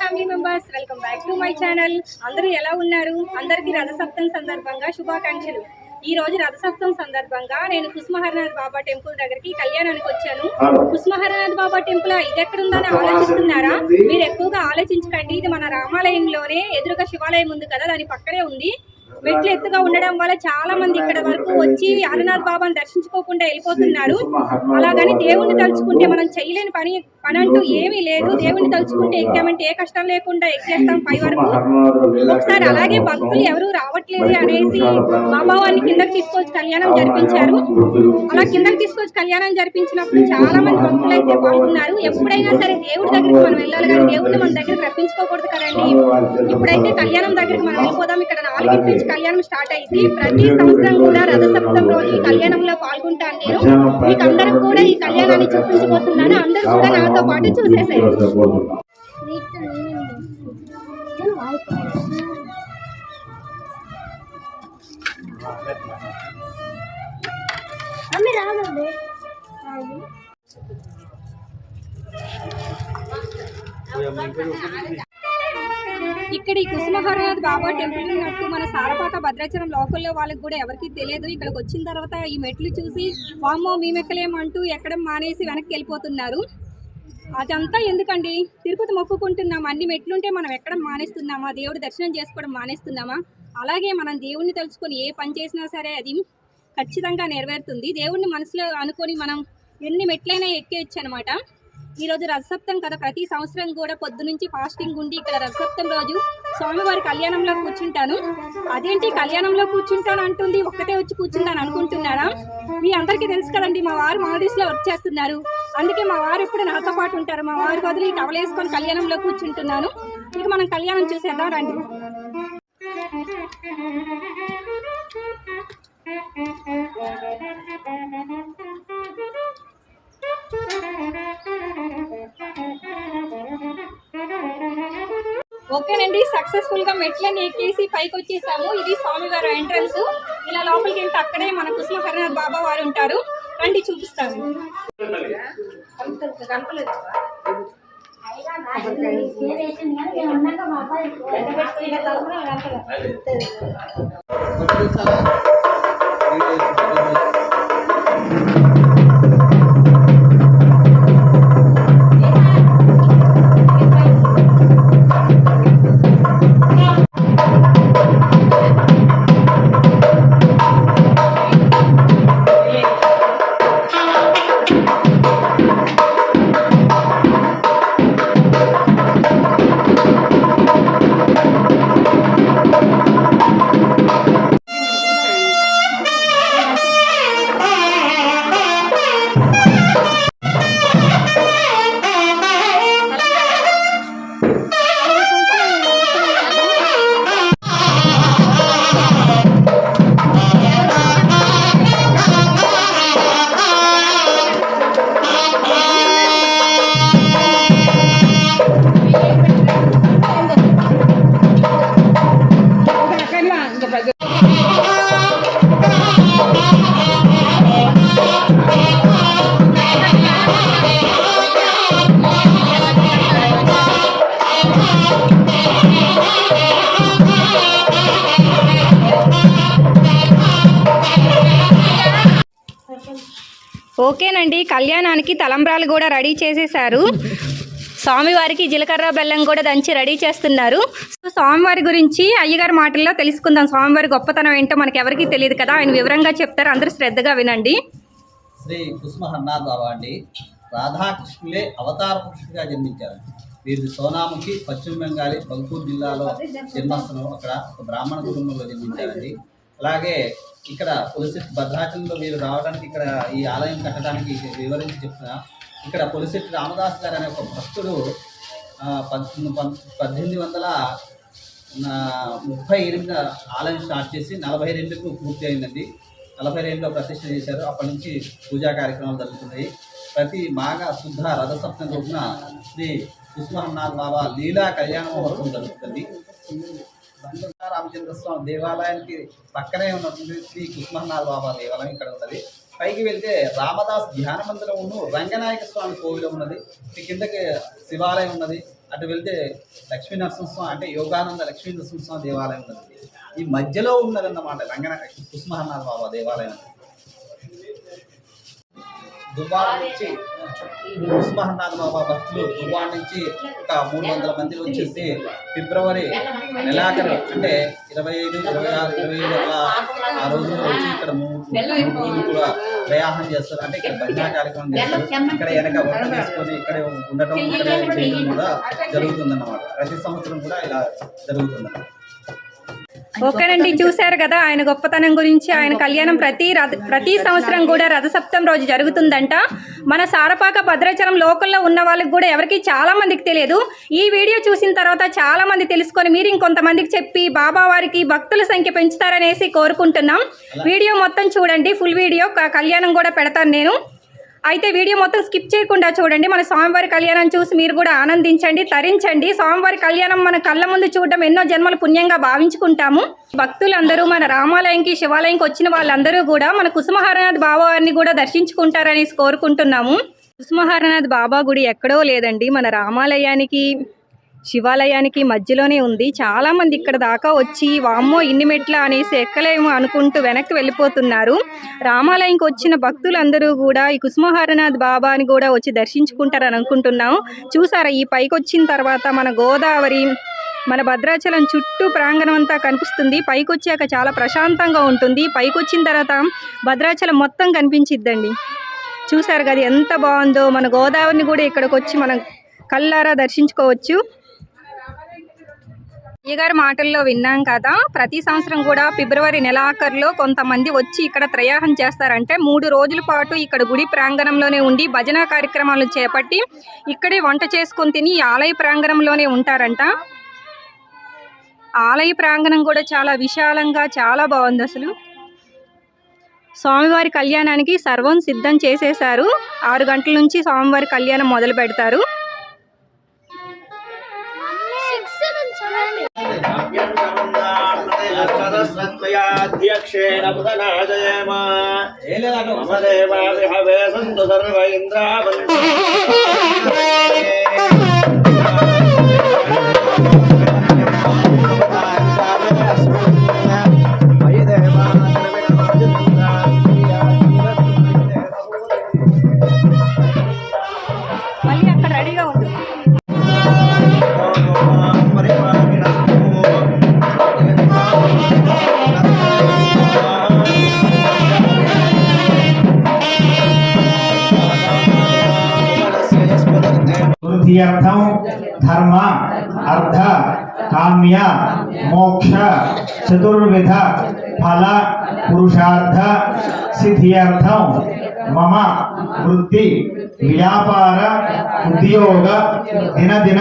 Family members welcome back to my channel అందరూ ఎలా ఉన్నారు? అందరికీ రథసప్తమి సందర్భంగా శుభాకాంక్షలు. ఈ రోజు రథసప్తమి సందర్భంగా నేను కుస్మహరనాథ్ బాబా టెంపుల్ దగ్గరికి కళ్యాణానికి వచ్చాను. కుస్మహరనాథ్ బాబా టెంపుల్ ఇది ఎక్కడుందని ఆలోచిస్తున్నారా? మీరు ఎక్కువగా ఆలోచించకండి. ఇది మన రామాలయంలోనే ఎదురుగా శివాలయం ఉంది కదా దాని పక్కనే ఉంది. మెట్లు ఎత్తుగా ఉండడం వల్ల చాలా మంది ఇక్కడ వరకు వచ్చి హరనాథ్ బాబాను దర్శించుకోకుండా వెళ్ళిపోతున్నారు. అలాగని దేవుణ్ణి తలుచుకుంటే మనం చేయలేని పని పని అంటూ ఏమీ లేదు. దేవుని తలుచుకుంటే ఎక్కామంటే ఏ కష్టం లేకుండా ఎక్కేస్తాం పై వరకు. ఒకసారి అలాగే భక్తులు ఎవరు రావట్లేదు అనేసి బాబా వారిని కిందకి తీసుకొచ్చి కళ్యాణం జరిపించారు. అలా కిందకి తీసుకొచ్చి కళ్యాణం జరిపించినప్పుడు చాలా మంది భక్తులు అయితే పాల్గొన్నారు. ఎప్పుడైనా సరే దేవుడి దగ్గరికి మనం వెళ్ళాలి కానీ దేవుడిని మన దగ్గరికి రప్పించుకోకూడదు కదండి. ఇప్పుడైతే కళ్యాణం దగ్గరికి మనం వెళ్ళిపోదాం ఇక్కడ నాలుగింటి నుంచి కళ్యాణం స్టార్ట్ అయింది. ప్రతి సంవత్సరం కూడా రథసప్తం రోజు ఈ కళ్యాణంలో పాల్గొంటాను నేను. మీకు అందరం కూడా ఈ కళ్యాణాన్ని చూపించబోతున్నాను. అందరూ కూడా నాతో పాటు మమ్మీ రాదండి ఇక్కడ ఈ కుసుమహరనాథ్ బాబా టెంపుల్ ఉన్నట్టు మన సారపాక భద్రాచలం లోకల్లో వాళ్ళకి కూడా ఎవరికి తెలియదు. ఇక్కడికి వచ్చిన తర్వాత ఈ మెట్లు చూసి వామ్మో మేమెక్కలేమంటూ ఎక్కడం మానేసి వెనక్కి వెళ్ళిపోతున్నారు. అదంతా ఎందుకండి? తిరుపతి మొక్కుకుంటున్నాం అన్ని మెట్లుంటే మనం ఎక్కడ మానేస్తున్నామా? దేవుడి దర్శనం చేసుకోవడం మానేస్తున్నామా? అలాగే మనం దేవుణ్ణి తలుచుకొని ఏ పని చేసినా సరే అది ఖచ్చితంగా నెరవేరుతుంది. దేవుణ్ణి మనసులో అనుకొని మనం ఎన్ని మెట్లైనా ఎక్కేయచ్చు అనమాట ఈరోజు రథసప్తం కదా. ప్రతి సంవత్సరం కూడా పొద్దు నుంచి ఫాస్టింగ్ ఉండి ఇక్కడ రథసప్తం రోజు స్వామివారి కళ్యాణంలో కూర్చుంటాను. అదేంటి కళ్యాణంలో కూర్చుంటాను అంటుంది ఒక్కటే వచ్చి కూర్చుంటాను అనుకుంటున్నారా? మీ అందరికీ తెలుసు కదండి మా వారు మాల్దీవ్స్లో వర్క్ చేస్తున్నారు. అందుకే మా వారు ఎప్పుడు నాతో పాటు ఉంటారు. మా వారి బదులు ఈ టవల్ కళ్యాణంలో కూర్చుంటున్నాను. ఇక మనం కళ్యాణం చూసేద్దాం రండి. ఓకేనండి సక్సెస్ఫుల్గా మెట్లని ఎక్కేసి పైకి వచ్చేసాము. ఇది స్వామివారి ఎంట్రన్స్ ఇలా లోపలికి వెళ్తే అక్కడే మన కుసుమ హరినాథ్ బాబా వారు ఉంటారు. రండి చూపిస్తాను. ఓకేనండి. కళ్యాణానికి తలంబ్రాలు కూడా రెడీ చేసేసారు స్వామివారికి జీలకర్ర బెల్లం కూడా దంచి రెడీ చేస్తున్నారు. సో స్వామివారి గురించి అయ్యగారి మాటల్లో తెలుసుకుందాం. స్వామివారి గొప్పతనం ఏంటో మనకి ఎవరికీ తెలియదు కదా. ఆయన వివరంగా చెప్తారు. అందరూ శ్రద్ధగా వినండి. శ్రీ కుసుమ బాబా అండి. రాధాకృష్ణులే అవతార పురుషుడిగా జన్మించారు. వీరిది సోనాముఖి పశ్చిమ బెంగాల్ బంకూర్ జిల్లాలో జన్మస్థలం అక్కడ. ఒక బ్రాహ్మణ కుటుంబంలో జన్మించారండి. అలాగే ఇక్కడ పులిసెట్టి భద్రాచలంలో మీరు రావడానికి ఇక్కడ ఈ ఆలయం కట్టడానికి వివరించి చెప్తున్నా. ఇక్కడ పులిసెట్టి రామదాస్ గారు అనే ఒక భక్తుడు పద్- పద్దెనిమిది వందల ముప్పై ఎనిమిది ఆలయం స్టార్ట్ చేసి నలభై రెండుకు పూర్తి అయిందండి. నలభై రెండులో ప్రతిష్ట చేశారు. అప్పటి నుంచి పూజా కార్యక్రమాలు జరుగుతున్నాయి. ప్రతి మాఘ శుద్ధ రథసప్తం రోజున శ్రీ కుస్మహన్నాథ్ బాబా లీలా కళ్యాణ మహోత్సవం జరుగుతుంది. రామచంద్ర స్వామి దేవాలయానికి పక్కనే ఉన్నటువంటి శ్రీ కృష్ణనాథ బాబా దేవాలయం ఇక్కడ ఉన్నది. పైకి వెళ్తే రామదాస్ ధ్యాన మందిరం రంగనాయక స్వామి కోవిలం ఉన్నది. ఈ కిందకి శివాలయం ఉన్నది. అటు వెళ్తే లక్ష్మీ నరసింహస్వామి అంటే యోగానంద లక్ష్మీ నరసింహస్వామి దేవాలయం ఉన్నది. ఈ మధ్యలో ఉన్నదన్నమాట రంగన కృష్ణనాథ బాబా దేవాలయం. దుబారా నుంచి కుస్మహనాథ బాబా భక్తులు దుబార్ నుంచి ఒక మూడు వందల మంది వచ్చేసి ఫిబ్రవరి నెలాఖరు అంటే ఇరవై ఐదు ఇరవై ఆరు ఇరవై ఏడు ఆ రోజు వచ్చి ఇక్కడ మూడు రోజులు కూడా ప్రయాణం చేస్తారు. అంటే ఇక్కడ భజన కార్యక్రమం చేస్తారు. ఇక్కడ వెనక వంట తీసుకొని ఇక్కడే ఉండటం ఇక్కడే చేయడం కూడా జరుగుతుందన్నమాట. ప్రతి సంవత్సరం కూడా ఇలా జరుగుతుందన్నమాట. ఓకేనండి చూశారు కదా ఆయన గొప్పతనం గురించి ఆయన కళ్యాణం ప్రతి రథ ప్రతి సంవత్సరం కూడా రథసప్తం రోజు జరుగుతుందంట. మన సారపాక భద్రాచలం లోకల్లో ఉన్న వాళ్ళకి కూడా ఎవరికి చాలా మందికి తెలియదు. ఈ వీడియో చూసిన తర్వాత చాలా మంది తెలుసుకొని మీరు ఇంకొంతమందికి చెప్పి బాబా వారికి భక్తుల సంఖ్య పెంచుతారనేసి కోరుకుంటున్నాం. వీడియో మొత్తం చూడండి ఫుల్ వీడియో కళ్యాణం కూడా పెడతాను నేను. అయితే వీడియో మొత్తం స్కిప్ చేయకుండా చూడండి. మన స్వామివారి కళ్యాణం చూసి మీరు కూడా ఆనందించండి తరించండి. స్వామివారి కళ్యాణం మన కళ్ళ ముందు చూడడం ఎన్నో జన్మలు పుణ్యంగా భావించుకుంటాము. భక్తులందరూ మన రామాలయంకి శివాలయంకి వచ్చిన వాళ్ళందరూ కూడా మన కుసుమహారనాథ్ బాబా వారిని కూడా దర్శించుకుంటారని కోరుకుంటున్నాము. కుసుమహారనాథ్ బాబా గుడి ఎక్కడో లేదండి. మన రామాలయానికి శివాలయానికి మధ్యలోనే ఉంది. చాలా మంది ఇక్కడ దాకా వచ్చి వామ్మో ఇన్ని మెట్ల అనేసి ఎక్కలేము అనుకుంటూ వెనక్కి వెళ్ళిపోతున్నారు. రామాలయంకి వచ్చిన భక్తులందరూ కూడా ఈ కుసుమహారనాథ్ బాబాని కూడా వచ్చి దర్శించుకుంటారని అనుకుంటున్నాం చూసారా ఈ పైకి వచ్చిన తర్వాత మన గోదావరి మన భద్రాచలం చుట్టూ ప్రాంగణం అంతా కనిపిస్తుంది. పైకి వచ్చాక చాలా ప్రశాంతంగా ఉంటుంది. పైకి వచ్చిన తర్వాత భద్రాచలం మొత్తం కనిపించిద్దండి. చూసారు కదా ఎంత బాగుందో. మన గోదావరిని కూడా ఇక్కడికి వచ్చి మనం కళ్ళారా దర్శించుకోవచ్చు. అయ్యగారి మాటల్లో విన్నాం కదా ప్రతి సంవత్సరం కూడా ఫిబ్రవరి నెలాఖరులో కొంతమంది వచ్చి ఇక్కడ త్రయాహం చేస్తారంటే మూడు రోజుల పాటు ఇక్కడ గుడి ప్రాంగణంలోనే ఉండి భజన కార్యక్రమాలు చేపట్టి ఇక్కడే వంట చేసుకొని తిని ఆలయ ప్రాంగణంలోనే ఉంటారంట. ఆలయ ప్రాంగణం కూడా చాలా విశాలంగా చాలా బాగుంది అసలు. స్వామివారి కళ్యాణానికి సర్వం సిద్ధం చేసేశారు. ఆరు గంటల నుంచి స్వామివారి కళ్యాణం మొదలు పెడతారు. అక్షరస్వత్వయాధ్యక్షేణ బుధనాజయమ ఏం లేదంటే మమ దేవాదిహవే సంతు సర్వ ఇంద్రావంతి इत्यर्थं धर्म, अर्थ, काम्य, मोक्ष, चतुर्विध, फल, पुरुषार्थ सिद्धियर्थं मम, वृत्ति, व्यापार, उद्योग दिन दिन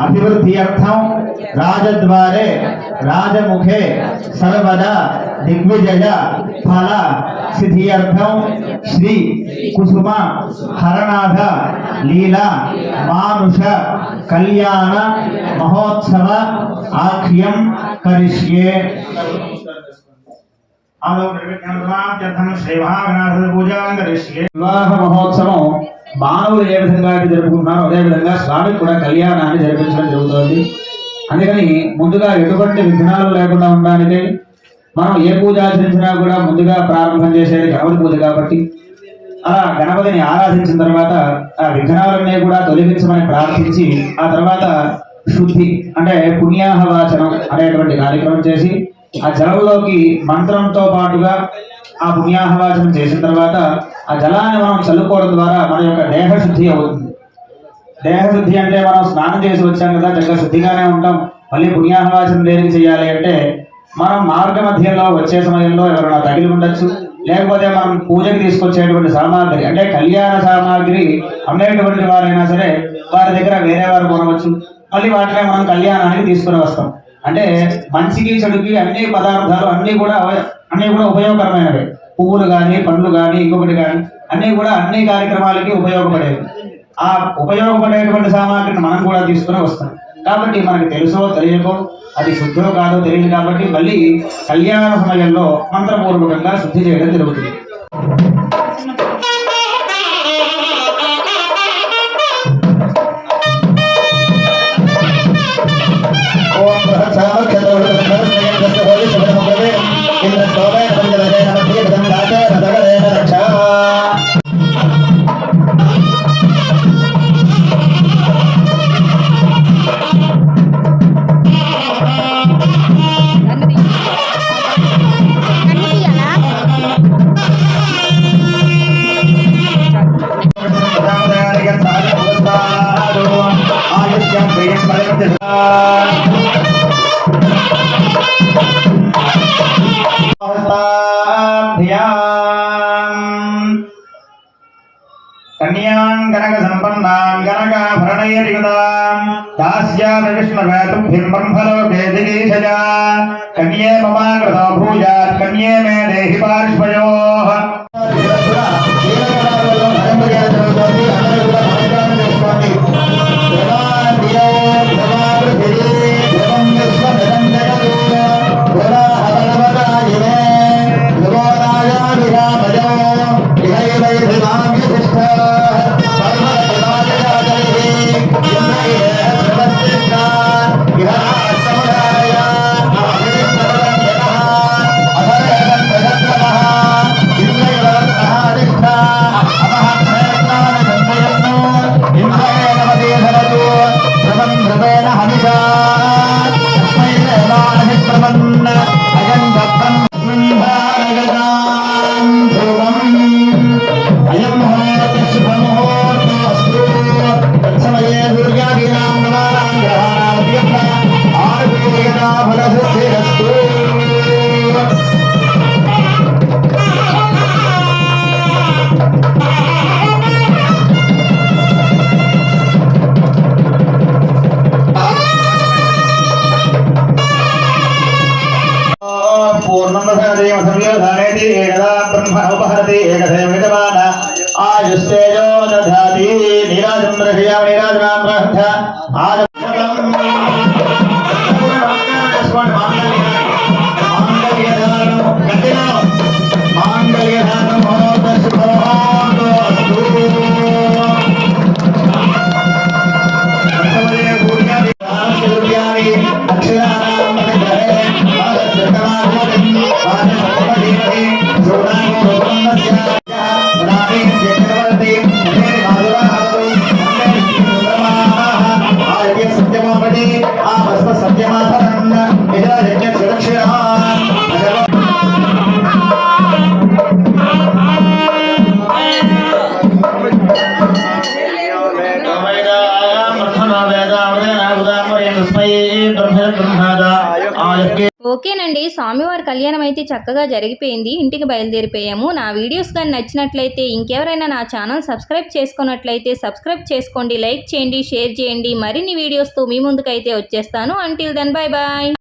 अभिवृद्धियर्थं राजद्वारे, राजमुखे, सर्वदा దిగ్విజయ ఫల సిద్ధియర్థం శ్రీ కుసుమ హరనాథ లీల మానుష కళ్యాణ మహోత్సవ ఆఖ్యం కరిష్యే వివాహ మహోత్సవం మానవులు ఏ విధంగా అయితే జరుపుకుంటున్నారో అదే విధంగా స్వామికి కూడా కళ్యాణాన్ని జరిపించడం జరుగుతుంది. అందుకని ముందుగా ఎటువంటి విఘ్నాలు లేకుండా ఉండడానికి మనం ఏ పూజ ఆచరించినా కూడా ముందుగా ప్రారంభం చేసేది గణపతి పూజ కాబట్టి. అలా గణపతిని ఆరాధించిన తర్వాత ఆ విఘ్నాలన్నీ కూడా తొలగించమని ప్రార్థించి ఆ తర్వాత శుద్ధి అంటే పుణ్యాహవాచనం అనేటువంటి కార్యక్రమం చేసి ఆ జలంలోకి మంత్రంతో పాటుగా ఆ పుణ్యాహవాచనం చేసిన తర్వాత ఆ జలాన్ని మనం చల్లుకోవడం ద్వారా మన యొక్క దేహ శుద్ధి అవుతుంది. దేహ శుద్ధి అంటే మనం స్నానం చేసి వచ్చాం కదా చక్కగా శుద్ధిగానే ఉంటాం. మళ్ళీ పుణ్యాహవాచనం దేనికి చేయాలి అంటే మనం మార్గ మధ్యలో వచ్చే సమయంలో ఎవరైనా తగిలి ఉండొచ్చు. లేకపోతే మనం పూజకి తీసుకొచ్చేటువంటి సామాగ్రి అంటే కళ్యాణ సామాగ్రి అమ్మేటువంటి వారైనా సరే వారి దగ్గర వేరే వారు కొనవచ్చు. మళ్ళీ వాటినే మనం కళ్యాణానికి తీసుకుని వస్తాం. అంటే మంచికి చెడుకి అన్ని పదార్థాలు అన్ని కూడా అన్ని కూడా ఉపయోగకరమైనవి. పువ్వులు కానీ పండ్లు కానీ ఇంకొకటి కానీ అన్ని కూడా అన్ని కార్యక్రమాలకి ఉపయోగపడేవి. ఆ ఉపయోగపడేటువంటి సామాగ్రిని మనం కూడా తీసుకుని వస్తాం. కాబట్టి మనకి తెలుసో తెలియకో అది శుద్ధో కాదో తెలియదు కాబట్టి మళ్ళీ కళ్యాణ సమయంలో మంత్రపూర్వకంగా శుద్ధి చేయడం జరుగుతుంది. विष्णुवातुं हिम्बम्फलो वेदिकेशजा कन्ये ममाकृतो भूयात् देहि पार्श्वयोः। పూర్ణమదేవ సంయోధానేతి ఏకదా బ్రహ్మ ఉపహరతి ఏకదేవ విజమాన ఆయుస్తేజో దధాతి నీరాజం రహ్యా నీరాజనాం రహ్య ఓకేనండి. స్వామివారి కళ్యాణం అయితే చక్కగా జరిగిపోయింది. ఇంటికి బయలుదేరిపోయాము. నా వీడియోస్ కానీ నచ్చినట్లయితే ఇంకెవరైనా నా ఛానల్ సబ్స్క్రైబ్ చేసుకున్నట్లయితే సబ్స్క్రైబ్ చేసుకోండి లైక్ చేయండి షేర్ చేయండి. మరిన్ని వీడియోస్తో మీ ముందుకైతే వచ్చేస్తాను. Until then bye bye